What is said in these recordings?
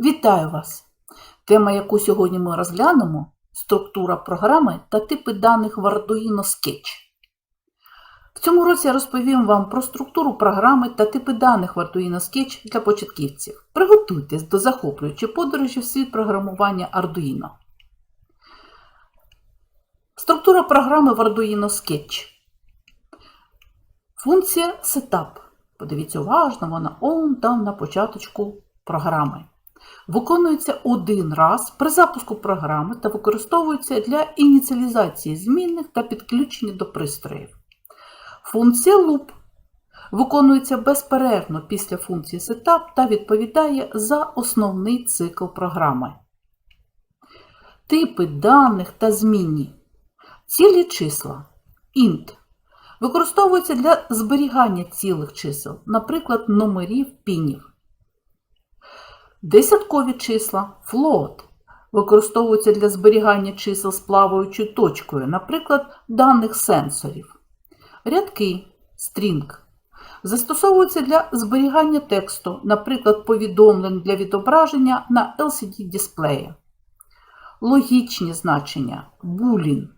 Вітаю вас! Тема, яку сьогодні ми розглянемо структура програми та типи даних в Arduino Sketch. В цьому році я розповім вам про структуру програми та типи даних в Arduino Sketch для початківців. Приготуйтесь до захоплюючої подорожі в світ програмування Arduino. Структура програми в Arduino Sketch. Функція Setup. Подивіться уважно, вона он там на початочку програми. Виконується один раз при запуску програми та використовується для ініціалізації змінних та підключення до пристроїв. Функція loop виконується безперервно після функції setup та відповідає за основний цикл програми. Типи даних та змінні. Цілі числа int використовуються для зберігання цілих чисел, наприклад, номерів пінів. Десяткові числа float використовуються для зберігання чисел з плаваючою точкою, наприклад, даних сенсорів. Рядки string застосовуються для зберігання тексту, наприклад, повідомлень для відображення на LCD-дисплеї. Логічні значення boolean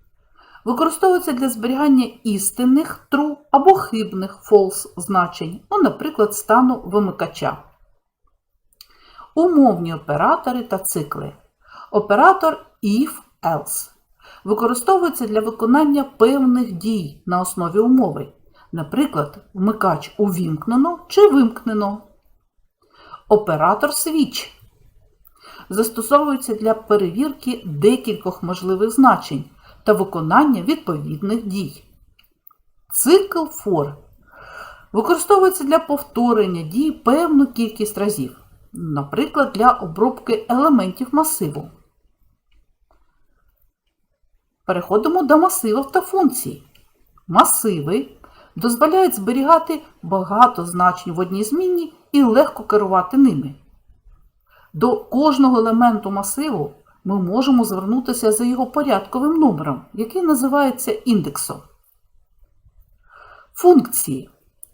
використовуються для зберігання істинних true або хибних false значень, ну, наприклад, стану вимикача. Умовні оператори та цикли. Оператор if-else використовується для виконання певних дій на основі умови. Наприклад, вмикач увімкнено чи вимкнено. Оператор switch застосовується для перевірки декількох можливих значень та виконання відповідних дій. Цикл for використовується для повторення дій певну кількість разів наприклад, для обробки елементів масиву. Переходимо до масивів та функцій. Масиви дозволяють зберігати багато значень в одній змінні і легко керувати ними. До кожного елементу масиву ми можемо звернутися за його порядковим номером, який називається індексом. Функції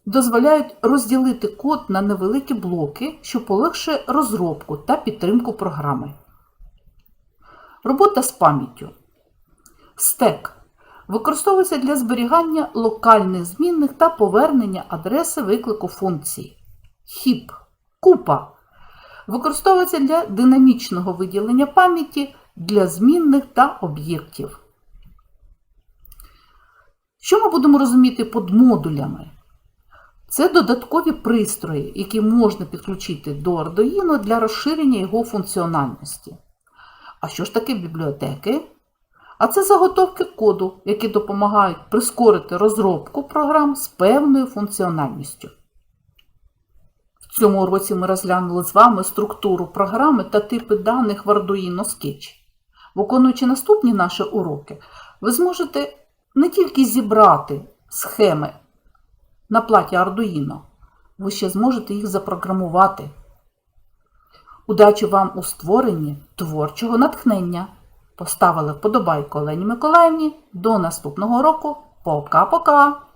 дозволяють розділити код на невеликі блоки, що полегшує розробку та підтримку програми. Робота з пам'яттю. Стек використовується для зберігання локальних змінних та повернення адреси виклику функції. Хіп купа використовується для динамічного виділення пам'яті для змінних та об'єктів. Що ми будемо розуміти під модулями? Це додаткові пристрої, які можна підключити до Arduino для розширення його функціональності. А що ж таке бібліотеки? А це заготовки коду, які допомагають прискорити розробку програм з певною функціональністю. В цьому році ми розглянули з вами структуру програми та типи даних в Arduino Sketch. Виконуючи наступні наші уроки, ви зможете не тільки зібрати схеми на платі Arduino, ви ще зможете їх запрограмувати. Удачі вам у створенні творчого натхнення! Поставили вподобайку Олені Миколаївні. До наступного року. Пока-пока!